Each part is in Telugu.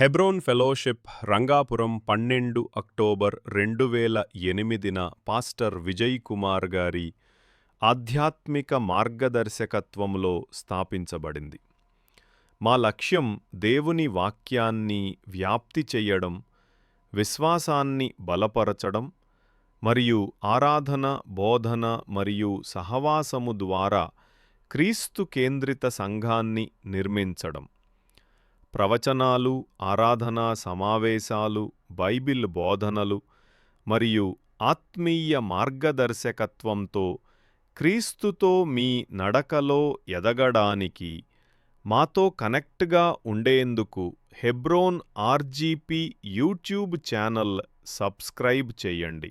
హెబ్రోన్ ఫెలోషిప్ రంగాపురం పన్నెండు అక్టోబర్ రెండు వేల ఎనిమిదిన పాస్టర్ విజయ్ కుమార్ గారి ఆధ్యాత్మిక మార్గదర్శకత్వంలో స్థాపించబడింది. మా లక్ష్యం దేవుని వాక్యాన్ని వ్యాప్తి చెయ్యడం విశ్వాసాన్ని బలపరచడం మరియు ఆరాధన బోధన మరియు సహవాసము ద్వారా క్రీస్తు కేంద్రిత సంఘాన్ని నిర్మించడం. ప్రవచనాలు ఆరాధనా సమావేశాలు బైబిల్ బోధనలు మరియు ఆత్మీయ మార్గదర్శకత్వంతో క్రీస్తుతో మీ నడకలో ఎదగడానికి మాతో కనెక్ట్గా ఉండేందుకు Hebron R G P YouTube channel subscribe చేయండి.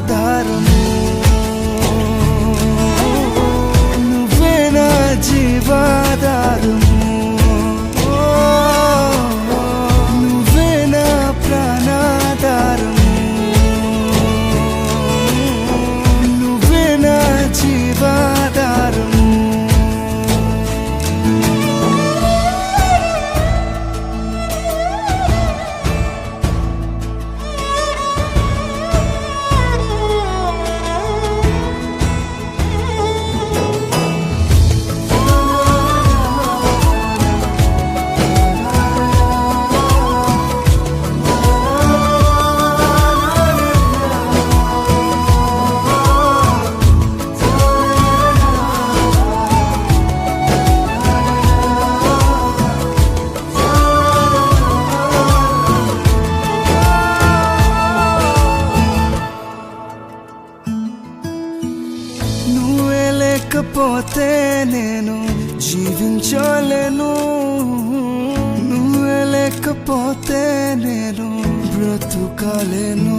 ప్రాణాధారము నువ్వే నా జీవాధారము లేకపోతే నేను జీవించలేను నువ్వే లేకపోతే నేను బ్రతుకలేను నువ్వే లేకపోతే